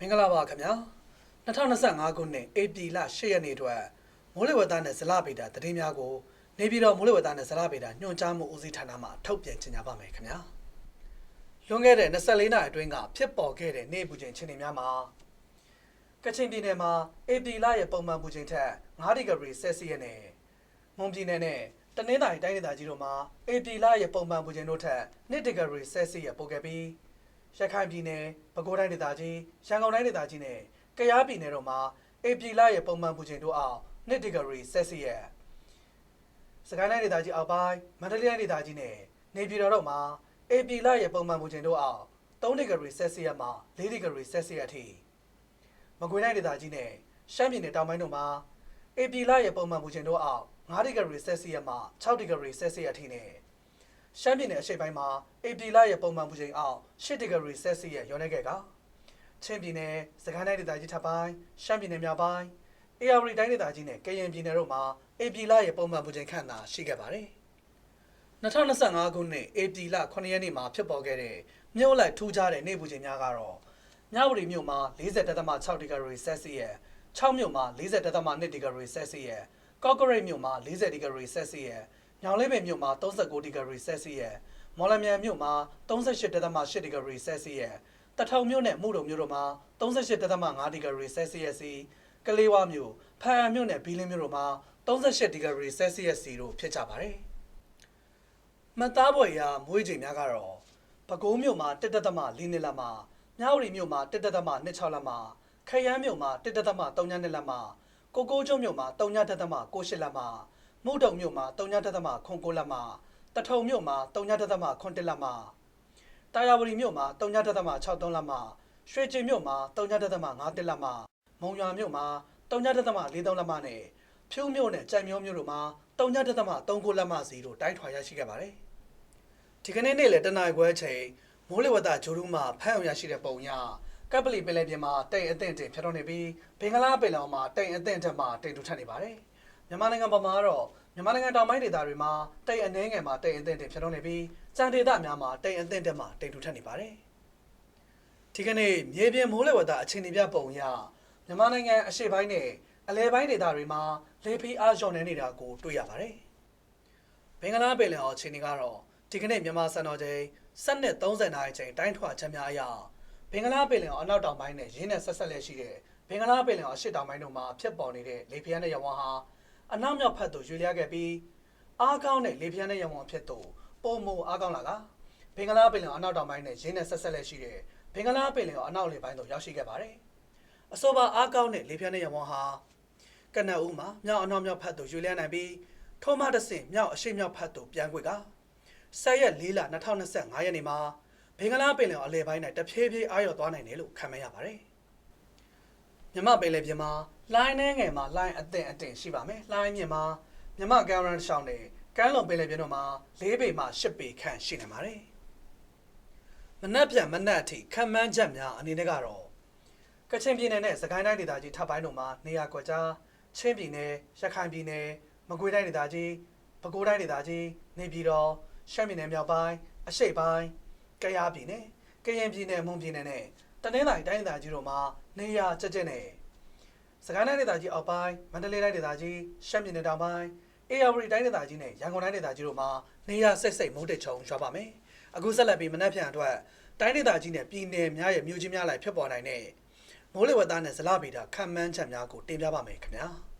မင်္ဂလာပါခင်ဗျာ2025ခုနှစ်ဧပြီလ10ရက်နေ့အတွက်မိုးလေဝသနဲ့ဇလဗေဒသတင်းများကိုနေပြည်တော်မိုးလေဝသနဲ့ဇလဗေဒညွှန်ကြားမှုဦးစီးဌာနမှထုတ်ပြန်ကြေညာပါမယ်ခင်ဗျာလွန်ခဲ့တဲ့24နာရီအတွင်းကဖြစ်ပေါ်ခဲ့တဲ့နေပူချိန်ချင်းတွေများမှာကချင်ပြည်နယ်မှာဧပြီလရဲ့ပုံမှန်ပူချိန်ထက်9ဒီဂရီဆယ်စီယပ်နဲ့မွန်ပြည်နယ်နဲ့တနင်္သာရီတိုင်းဒေသကြီးတို့မှာဧပြီလရဲ့ပုံမှန်ပူချိန်တို့ထက်2ဒီဂရီဆယ်စီယပ်ပိုခဲ့ပြီး ရခိုင်ပြည်နယ်ပဲခူးတိုင်းဒေသကြီးရန်ကုန်တိုင်းဒေသကြီးနဲ့ကယားပြည်နယ်တို့မှာဧပြီလရဲ့ပုံမှန်ပူချိန်တို့အောင်2ဒီဂရီဆယ်စီယပ်စကိုင်းတိုင်းဒေသကြီးအောက်ပိုင်းမန္တလေးတိုင်းဒေသကြီးနဲ့နေပြည်တော်တို့မှာဧပြီလရဲ့ပုံမှန်ပူချိန်တို့အောင်3ဒီဂရီဆယ်စီယပ်မှ4ဒီဂရီဆယ်စီယပ်အထိမကွေးတိုင်းဒေသကြီးနဲ့ရှမ်းပြည်နယ်တောင်ပိုင်းတို့မှာဧပြီလရဲ့ပုံမှန်ပူချိန်တို့အောင်5ဒီဂရီဆယ်စီယပ်မှ6ဒီဂရီဆယ်စီယပ်အထိနဲ့ ရှမ်းပြည်နယ်အရှေ့ပိုင်းမှာဧပြီလရဲ့ပုံမှန်ပူချိန်အောက်10ဒီဂရီဆယ်စီယပ်ရောနေခဲ့ကချင်းပြည်နယ်စကိုင်းတိုင်းဒေသကြီးထပ်ပိုင်းရှမ်းပြည်နယ်မြောက်ပိုင်းအေရဝတီတိုင်းဒေသကြီးနဲ့ကရင်ပြည်နယ်တို့မှာဧပြီလရဲ့ပုံမှန်ပူချိန်ခန့်သာရှိခဲ့ပါတယ်2025ခုနှစ်ဧပြီလ9ရက်နေ့မှာဖြစ်ပေါ်ခဲ့တဲ့မြို့လိုက်ထူးခြားတဲ့နေ့ပူချိန်များကတော့မြဝတီမြို့မှာ40.6ဒီဂရီဆယ်စီယပ်6မြို့မှာ40.2ဒီဂရီဆယ်စီယပ်ကော့ကရိတ်မြို့မှာ40ဒီဂရီဆယ်စီယပ် ညောင်လေးပင်မြို့မှာ39ဒီဂရီဆယ်စီယပ်မော်လမြိုင်မြို့မှာ38.8ဒီဂရီဆယ်စီယပ်တထုံမြို့နဲ့မှုတုံမြို့တို့မှာ38.5ဒီဂရီဆယ်စီယပ်စီကလေးဝါမြို့ဖားရန်မြို့နဲ့ဘီလင်းမြို့တို့မှာ38ဒီဂရီဆယ်စီယပ်စီတို့ဖြစ်ကြပါတယ်။မတ်သားဘွယ်ရာမွေးချိန်များကတော့ပဲခူးမြို့မှာ1.4နှစ်လက်မှာမြဝတီမြို့မှာ1.26လက်မှာခရမ်းမြို့မှာ1.32လက်မှာကိုကိုကျွန်းမြို့မှာ3.98လက်မှာ မုတ်တုံမြို့မှာ3.9လက်မှတထုံမြို့မှာ3.9လက်မှတာယာဝတီမြို့မှာ3.63လက်မှရွှေကျင်မြို့မှာ3.5လက်မှမုံရွာမြို့မှာ3.43လက်မှနဲ့ဖြူးမြို့နဲ့ကြိုင်မြို့မြို့တို့မှာ3.39လက်မှစီတို့တိုင်းထွာရရှိခဲ့ပါတယ်ဒီကနေ့နေ့လေတနင်္ဂနွေခွဲချိန်မိုးလေဝသဂျိုရူးမှာဖမ်းအောင်ရရှိတဲ့ပုံရကပ်ပလီပင်လယ်ပြင်မှာတိမ်အသင့်တင်ဖြတ်တော့နေပြီးဘင်္ဂလားပင်လယ်အော်မှာတိမ်အသင့်ထက်မှတိမ်တူထက်နေပါတယ် မြန်မာနိုင်ငံပေါ်မှာတော့မြန်မာနိုင်ငံတောင်ပိုင်းဒေသတွေမှာတိမ်အနှဲငယ်မှာတိမ်အသင့်တင်ဖြစ်တော့နေပြီးကြံဒေသများမှာတိမ်အသင့်တက်မှာတိမ်ထူထပ်နေပါတယ်။ဒီကနေ့မြေပြင်မိုးလေဝသအခြေအနေပြပုံအရမြန်မာနိုင်ငံအရှေ့ပိုင်းနဲ့အလယ်ပိုင်းဒေသတွေမှာလေဖိအားလျော့နေနေတာကိုတွေ့ရပါတယ်။ဘင်္ဂလားပင်လယ်အော်အခြေအနေကတော့ဒီကနေ့မြန်မာစံတော်ချိန်7:30နာရီချိန်တိုင်းထွာချက်များအရဘင်္ဂလားပင်လယ်အော်အနောက်တောင်ပိုင်းနဲ့ရင်းနဲ့ဆက်ဆက်လက်ရှိတဲ့ဘင်္ဂလားပင်လယ်အော်အရှေ့တောင်ပိုင်းတို့မှာဖြစ်ပေါ်နေတဲ့လေဖိအားနဲ့ရဝန်းဟာ အနောက်မြောက်ဖက်သို့ရွေ့လျားခဲ့ပြီးအားကောင်းတဲ့လေပြင်းတဲ့ရံဝံဖြစ်သို့ပုံမအားကောင်းလာကဘင်္ဂလားပင်လယ်အနောက်တောင်ပိုင်းနဲ့ရင်းနဲ့ဆက်ဆက်လက်ရှိတဲ့ဘင်္ဂလားပင်လယ်အနောက်လေပိုင်းသို့ရောက်ရှိခဲ့ပါတယ်။အဆိုပါအားကောင်းတဲ့လေပြင်းတဲ့ရံဝံဟာကနအူးမှာမြောက်အနောက်မြောက်ဖက်သို့ရွေ့လျားနိုင်ပြီးထုံးမတဆင့်မြောက်အရှိမြောက်ဖက်သို့ပြန်ခွေကဆက်ရက်၄လ2025ရက်နေ့မှာဘင်္ဂလားပင်လယ်အလယ်ပိုင်း၌တဖြည်းဖြည်းအားလျော့သွားနိုင်တယ်လို့ခန့်မှန်းရပါတယ်။ မြမပင်လယ်ပြင်မှာလိုင်းနှဲငယ်မှာလိုင်းအသင့်အတင့်ရှိပါမယ်လိုင်းမြင့်မှာမြမကမ်ရန်ရှောင်းနဲ့ကမ်းလွန်ပင်လယ်ပြင်တို့မှာ၄ပေမှ၈ပေခန့်ရှိနေပါတယ်မနက်ပြန်မနက်အထိခံမှန်းချက်များအနေနဲ့ကတော့ကချင်ပြည်နယ်နဲ့စကိုင်းတိုင်းဒေသကြီးထပ်ပိုင်းတို့မှာနေရာကွက်ကြားချင်းပြည်နယ်ရခိုင်ပြည်နယ်မကွေးတိုင်းဒေသကြီးပဲခူးတိုင်းဒေသကြီးနေပြည်တော်ရှမ်းပြည်နယ်မြောက်ပိုင်းအရှေ့ပိုင်းကယားပြည်နယ်ကရင်ပြည်နယ်မွန်ပြည်နယ်နဲ့တနင်္သာရီတိုင်းဒေသကြီးတို့မှာ နေရာကျကျနဲ့စကိုင်းတိုင်းဒေသကြီးအောက်ပိုင်းမန္တလေးတိုင်းဒေသကြီးရှမ်းပြည်နယ်တောင်ပိုင်းအေရဝတီတိုင်းဒေသကြီးနဲ့ရန်ကုန်တိုင်းဒေသကြီးတို့မှာနေရစိတ်စိတ်မုတ်တက်ချုံရွာပါမယ်။အခုဆက်လက်ပြီးမနက်ဖြန်အတွက်တိုင်းဒေသကြီးနဲ့ပြည်နယ်များရဲ့မြို့ကြီးများလိုက်ဖြစ်ပေါ်နိုင်တဲ့မိုးလေဝသနဲ့ဇလဗေဒခံမှန်းချက်များကိုတင်ပြပါမယ်ခင်ဗျာ။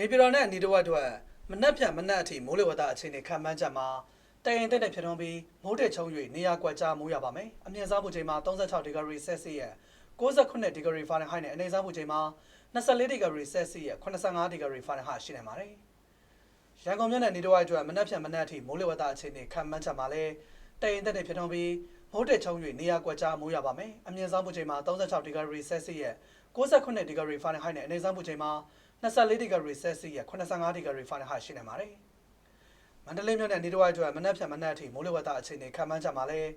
နေပြည်တော်နဲ့အနီးတစ်ဝက်အတွက်မနက်ဖြန်မနက်အထိမိုးလေဝသအခြေအနေခန့်မှန်းချက်မှာတရင်တက်တဲ့ဖြစ်ထွန်းပြီးမိုးတက်ချုံ၍နေရာကွက်ကြားမိုးရပါမယ်။အမြင့်ဆုံးပူချိန်မှာ36ဒီဂရီဆယ်စီယပ်69ဒီဂရီဖာရင်ဟိုက်နဲ့အနည်းဆုံးပူချိန်မှာ24ဒီဂရီဆယ်စီယပ်85ဒီဂရီဖာရင်ဟိုက်ရှိနေပါတယ်။ရန်ကုန်မြို့နယ်နေတစ်ဝက်အတွက်မနက်ဖြန်မနက်အထိမိုးလေဝသအခြေအနေခန့်မှန်းချက်မှာလည်းတရင်တက်တဲ့ဖြစ်ထွန်းပြီးမိုးတက်ချုံ၍နေရာကွက်ကြားမိုးရပါမယ်။အမြင့်ဆုံးပူချိန်မှာ36ဒီဂရီဆယ်စီယပ်69ဒီဂရီဖာရင်ဟိုက်နဲ့အနည်းဆုံးပူချိန်မှာ 24ဒီဂရီဆယ်စီယပ်85ဒီဂရီဖာရင်ဟိုက်ရှိနေပါတယ်။မန္တလေးမြို့နယ်နေတဝိုက်အတွက်မနက်ဖြန်မနက်အထိမိုးလေဝသအခြေအနေခန့်မှန်းချက်မှာလည်း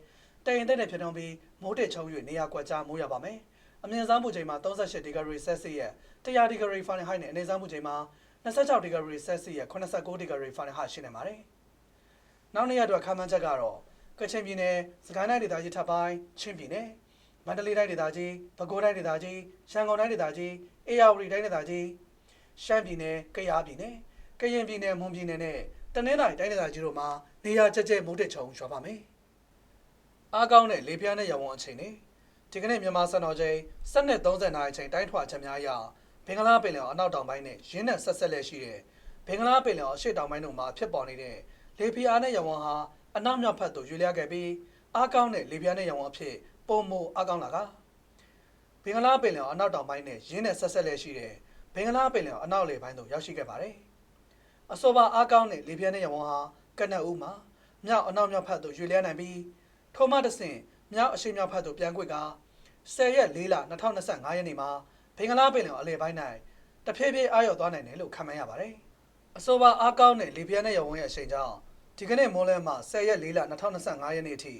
တရင်တက်တဲ့ဖြစ်ထွန်းပြီးမိုးတက်ချုံ၍နေရာကွက်ကြားမိုးရပါမယ်။အမြင့်ဆုံးပူချိန်မှာ38ဒီဂရီဆယ်စီယပ်100ဒီဂရီဖာရင်ဟိုက်နဲ့အနည်းဆုံးပူချိန်မှာ26ဒီဂရီဆယ်စီယပ်89ဒီဂရီဖာရင်ဟိုက်ရှိနေပါတယ်။နောက်နေ့ရက်အတွက်ခန့်မှန်းချက်ကတော့ကချင်ပြည်နယ်စကိုင်းတိုင်းဒေသကြီးထပ်ပိုင်းချင်းပြည်နယ်မန္တလေးတိုင်းဒေသကြီးပဲခူးတိုင်းဒေသကြီးရှမ်းကုန်တိုင်းဒေသကြီးအေရဝတီတိုင်းဒေသကြီး ရှမ်းပြည်နယ်၊ကယားပြည်နယ်၊ကရင်ပြည်နယ်၊မွန်ပြည်နယ်နဲ့တနင်္သာရီတိုင်းဒေသကြီးတို့မှာနေရာကျကျမိုးတက်ချုံရွာပါမယ်။အားကောင်းတဲ့လေပြင်းတဲ့ရဝန်းအချိန်နဲ့ဒီကနေ့မြန်မာစံတော်ချိန်7:30နာရီအချိန်တိုင်းထွာချက်များအရဘင်္ဂလားပင်လယ်အော်အနောက်တောင်ပိုင်းနဲ့ရင်းနဲ့ဆက်ဆက်လက်ရှိတဲ့ဘင်္ဂလားပင်လယ်အော်အရှေ့တောင်ပိုင်းတို့မှာဖြစ်ပေါ်နေတဲ့လေပြင်းတဲ့ရဝန်းဟာအနောက်မြောက်ဘက်သို့ရွေ့လျားခဲ့ပြီးအားကောင်းတဲ့လေပြင်းတဲ့ရဝန်းအဖြစ်ပုံမအားကောင်းလာကဘင်္ဂလားပင်လယ်အော်အနောက်တောင်ပိုင်းနဲ့ရင်းနဲ့ဆက်ဆက်လက်ရှိတဲ့ ဘင်္ဂလားပင်လယ်အနောက်လေပိုင်းသို့ရောက်ရှိခဲ့ပါတယ်။အဆိုပါအားကောင်းတဲ့လေပြင်းတဲ့ရဝန်းဟာကနက်ဦးမှာမြောက်အနောက်မြောက်ဘက်သို့ရွေ့လျားနိုင်ပြီးထိုမှတဆင့်မြောက်အရှေ့မြောက်ဘက်သို့ပြန်ကွေ့က10ရက်4လ2025ရက်နေ့မှာဘင်္ဂလားပင်လယ်အလယ်ပိုင်း၌တဖြည်းဖြည်းအားရောက်သွားနိုင်တယ်လို့ခန့်မှန်းရပါတယ်။အဆိုပါအားကောင်းတဲ့လေပြင်းတဲ့ရဝန်းရဲ့အချိန်ကြောင့်ဒီကနေ့မိုးလယ်မှာ10ရက်4လ2025ရက်နေ့အထိ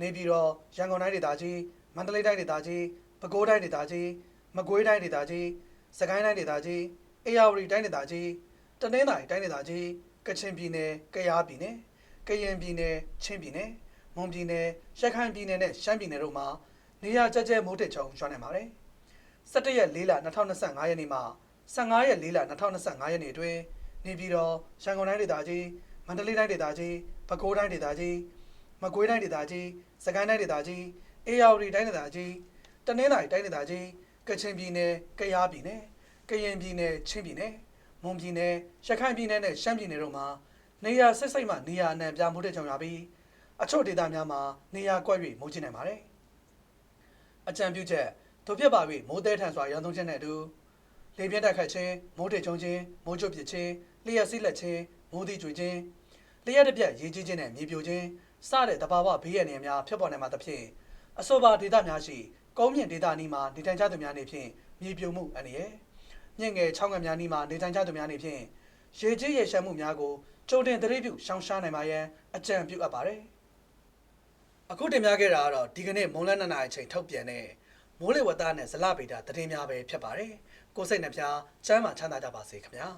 နေပြည်တော်ရန်ကုန်တိုင်းဒေသကြီးမန္တလေးတိုင်းဒေသကြီးပဲခူးတိုင်းဒေသကြီးမကွေးတိုင်းဒေသကြီး စကိုင်းတိုင်းဒေသကြီးအေရဝတီတိုင်းဒေသကြီးတနင်္သာရီတိုင်းဒေသကြီးကချင်ပြည်နယ်ကယားပြည်နယ်ကရင်ပြည်နယ်ချင်းပြည်နယ်မွန်ပြည်နယ်ရခိုင်ပြည်နယ်နဲ့ရှမ်းပြည်နယ်တို့မှာနေရာကျကျမိုးတက်ချုံရွာနေပါတယ်။17ရက်4လ2025ရက်နေ့မှ15ရက်4လ2025ရက်နေ့အတွင်းနေပြည်တော်ရန်ကုန်တိုင်းဒေသကြီးမန္တလေးတိုင်းဒေသကြီးပဲခူးတိုင်းဒေသကြီးမကွေးတိုင်းဒေသကြီးစကိုင်းတိုင်းဒေသကြီးအေရဝတီတိုင်းဒေသကြီးတနင်္သာရီတိုင်းဒေသကြီး ကချင်ပြည်နယ်၊ကယားပြည်နယ်၊ကရင်ပြည်နယ်၊ချင်းပြည်နယ်၊မွန်ပြည်နယ်၊ရခိုင်ပြည်နယ်နဲ့ရှမ်းပြည်နယ်တို့မှာနေရာစစ်စိတ်မှနေရာအနှံပြမိုးတဲ့ကြောင်ရပြီးအချို့ဒေသများမှာနေရာကွက်၍မိုးချနိုင်ပါတယ်။အကြံပြုချက်တို့ဖြစ်ပါ၍မိုးတဲထန်စွာရောင်းသုံးချက်နဲ့အတူလေပြင်းတိုက်ခတ်ခြင်းမိုးတေချုံခြင်းမိုးချုပ်ပစ်ခြင်းလျှက်စီးလက်ခြင်းမိုးသီးကျွေခြင်းလျှက်တစ်ပြက်ရေးကြီးခြင်းနဲ့မြေပြိုခြင်းစတဲ့တဘာဝဘေးရန်တွေများဖြစ်ပေါ်နိုင်မှာသဖြင့်အဆိုပါဒေသများရှိ ကုန်းမြင့်ဒေသနီးမှာနေထိုင်ကြသူများနေဖြင့်မြေပြိုမှုအန္တရာယ်မြင့်ငယ်ချောင်းငယ်များနီးမှာနေထိုင်ကြသူများနေဖြင့်ရေကြီးရေရှမ်းမှုများကိုကြိုတင်သတိပြုရှောင်ရှားနိုင်ပါရန်အကြံပြုအပ်ပါတယ်အခုတင်ပြခဲ့တာကတော့ဒီကနေ့မွန်လန်းနနာအချိန်ထုတ်ပြန်တဲ့မိုးလေဝသနဲ့ဇလဗေဒသတင်းများပဲဖြစ်ပါတယ်ကိုယ်စိတ်နှပြချမ်းသာချမ်းသာကြပါစေခင်ဗျာ